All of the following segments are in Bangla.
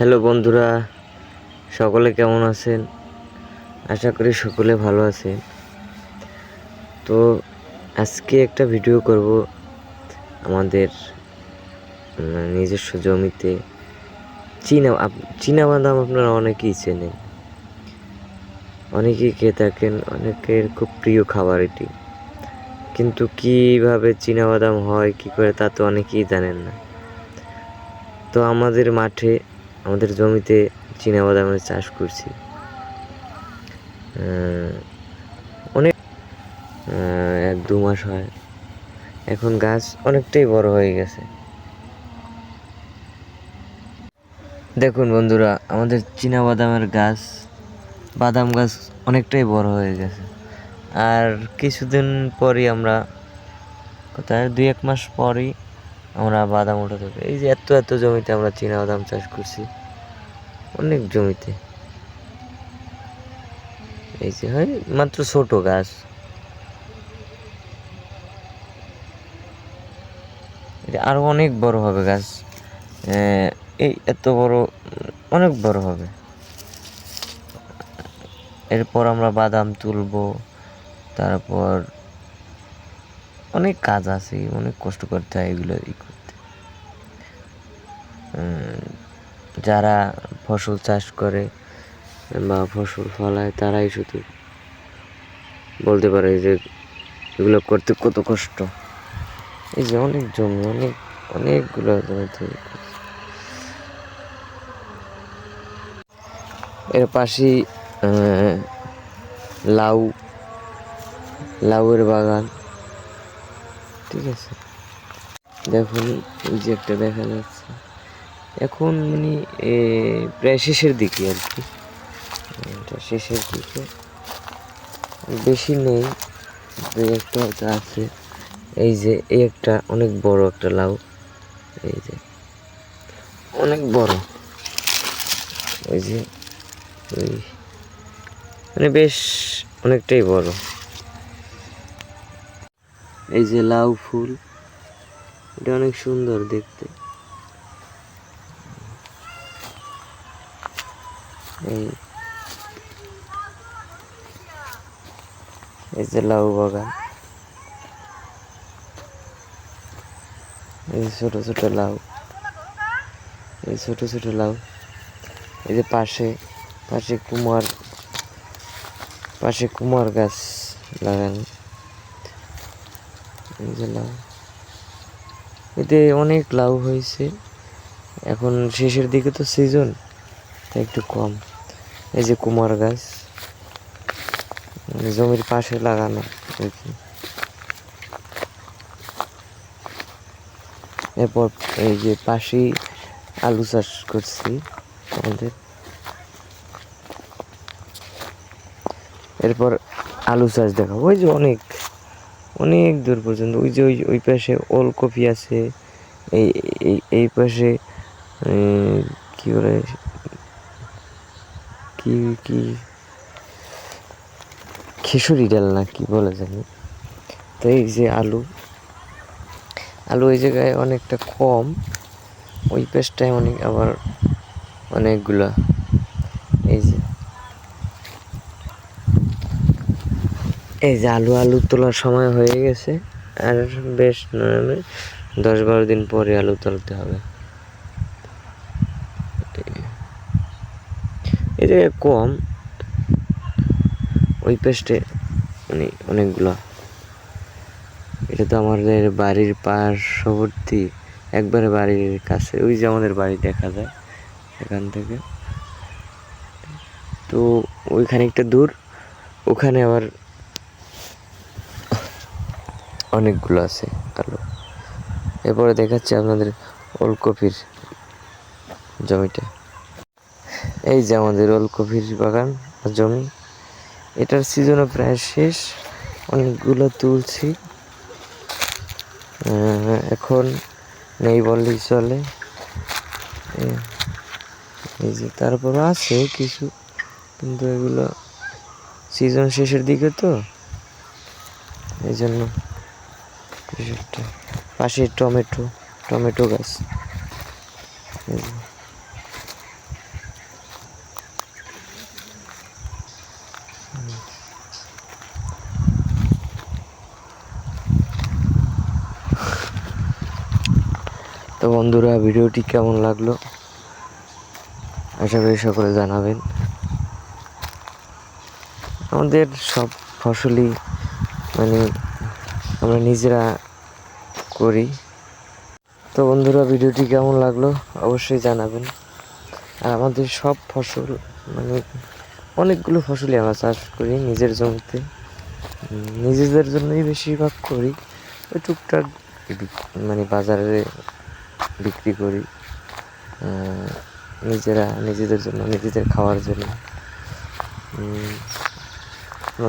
হ্যালো বন্ধুরা, সকলে কেমন আছেন? আশা করি সকলে ভালো আছেন। তো আজকে একটা ভিডিও করব আমাদের নিজস্ব জমিতে। চীনা চীনা বাদাম আপনারা অনেকেই চেনেন। অনেকেই খেয়ে থাকেন, অনেকের খুব প্রিয় খাবার এটি। কিন্তু কীভাবে চীনা বাদাম হয়, কী করে তা তো অনেকেই জানেন না। তো আমাদের মাঠে আমাদের জমিতে চীনা বাদামের চাষ করছি। অনেক এক দু মাস হয়। এখন গাছ অনেকটাই বড় হয়ে গেছে। দেখুন বন্ধুরা, আমাদের বাদামের গাছ, বাদাম গাছ অনেকটাই বড় হয়ে গেছে। আর কিছুদিন পরই আমরা, কোথায়, দুই এক মাস পরই আমরা বাদাম উঠাতে এই যে এত এত জমিতে আমরা বাদাম চাষ করছি। অনেক জমিতে। এই যে হয় মাত্র ছোট গাছ। আরও অনেক বড় হবে গাছ। এই এত বড়, অনেক বড় হবে। এরপর আমরা বাদাম তুলবো। তারপর অনেক কাজ আছে, অনেক কষ্ট করতে হয় এগুলো ই করতে। যারা ফসল চাষ করে বা ফসল ফলায় তারাই শুধু বলতে পারে যে এগুলো করতে কত কষ্ট। এই যে অনেক জমি, অনেক, অনেকগুলো এর পাশেই লাউ, লাউয়ের বাগান, ঠিক আছে? দেখুন, এই যে একটা দেখা যাচ্ছে। এখন মানে প্রায় শেষের দিকে আর কি। এটা শেষের দিকে। বেশি নেই, দু একটা হয়তো আছে। এই যে, এই একটা অনেক বড় একটা লাউ। এই যে, অনেক বড়। ওই যে, ওই মানে বেশ অনেকটাই বড়। এই যে লাউ ফুল, এটা অনেক সুন্দর দেখতে। এই যে লাউ বাগান। এই ছোট ছোট লাউ। এই ছোট ছোট লাউ। এই যে পাশে পাশে কুমার পাশে কুমার গাছ লাগানো। এই যে লাউ। এতে অনেক লাউ হয়েছে। এখন শেষের দিকে তো সিজন তাই একটু কম। এই যে কুমার গাছ। জমির পাশে লাগানো এরপর এই যে পাশেই আলু চাষ করছি আমাদের। এরপর আলু চাষ দেখাবো। ওই যে অনেক অনেক দূর পর্যন্ত। ওই যে ওই ওই পাশে ওলকপি আছে। এই এই পাশে কি বলে? কি কি? খিচুড়ি ডাল না কি বলে জানি? তো এই যে আলু আলু ওই জায়গায় অনেকটা কম, ওই পেস্টটায় অনেক, আবার অনেকগুলা। এই যে। এই যে আলু আলু তোলার সময় হয়ে গেছে, আর বেশ দশ বারো দিন পরে আলু তুলতে হবে। এই জায়গায় কম। ওই পেস্টে মানে অনেকগুলো। এটা তো আমাদের বাড়ির পার্শ্ববর্তী, একবারে বাড়ির কাছে। ওই যে আমাদের বাড়ি দেখা যায় এখান থেকে। তো ওইখানে একটা দূর। ওখানে আবার অনেকগুলো আছে আলু এরপরে দেখাচ্ছি আপনাদের ওলকপির জমিটা। এই যে আমাদের ওলকপির বাগান জমি, এটার সিজনও প্রায় শেষ। অনেকগুলো তুলছি। এখন নেই বললেই চলে। এই যে তারপর আছে কিছু, কিন্তু এগুলো সিজন শেষের দিকে তো। এই জন্য পাশে টমেটো টমেটো গাছ। এই যে। তো বন্ধুরা, ভিডিওটি কেমন লাগল? আশা করি সকলে জানাবেন। আমাদের সব ফসলই মানে আমরা নিজেরা করি। তো বন্ধুরা, ভিডিওটি কেমন লাগল? অবশ্যই জানাবেন। আর আমাদের সব ফসল মানে অনেকগুলো ফসলই আমরা চাষ করি নিজের জমিতে। নিজেদের জন্যই বেশিরভাগ করি। ওই টুকটাক মানে বাজারে বিক্রি করি নিজেরা, নিজেদের জন্য, নিজেদের খাওয়ার জন্য।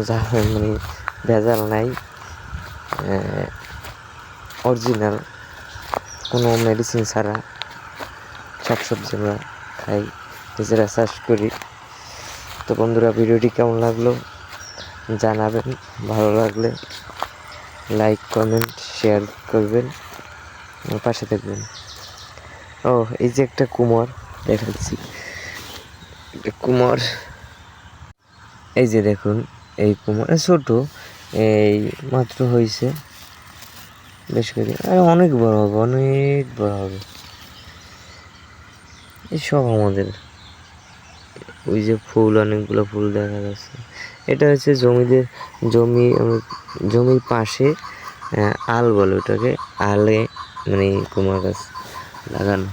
যা মানে ভেজাল নাই অরিজিনাল কোনো মেডিসিন ছাড়া শাক সবজি আমরা খাই, নিজেরা চাষ করি। তো বন্ধুরা, ভিডিওটি কেমন লাগল? জানাবেন, ভালো লাগলে লাইক কমেন্ট শেয়ার করবেন পাশে থাকবেন। ও, এই যে একটা কুমার দেখাচ্ছি। কুমার, এই যে দেখুন, এই কুমার ছোট, এই মাত্র হয়েছে বেশ করে আর অনেক বড় হবে, অনেক বড় হবে। এই সব আমাদের। ওই যে ফুল, অনেকগুলো ফুল দেখা যাচ্ছে। এটা হচ্ছে জমিদের, জমি জমির পাশে আল বলে ওটাকে, আলে মানে কুমার গাছ। silakan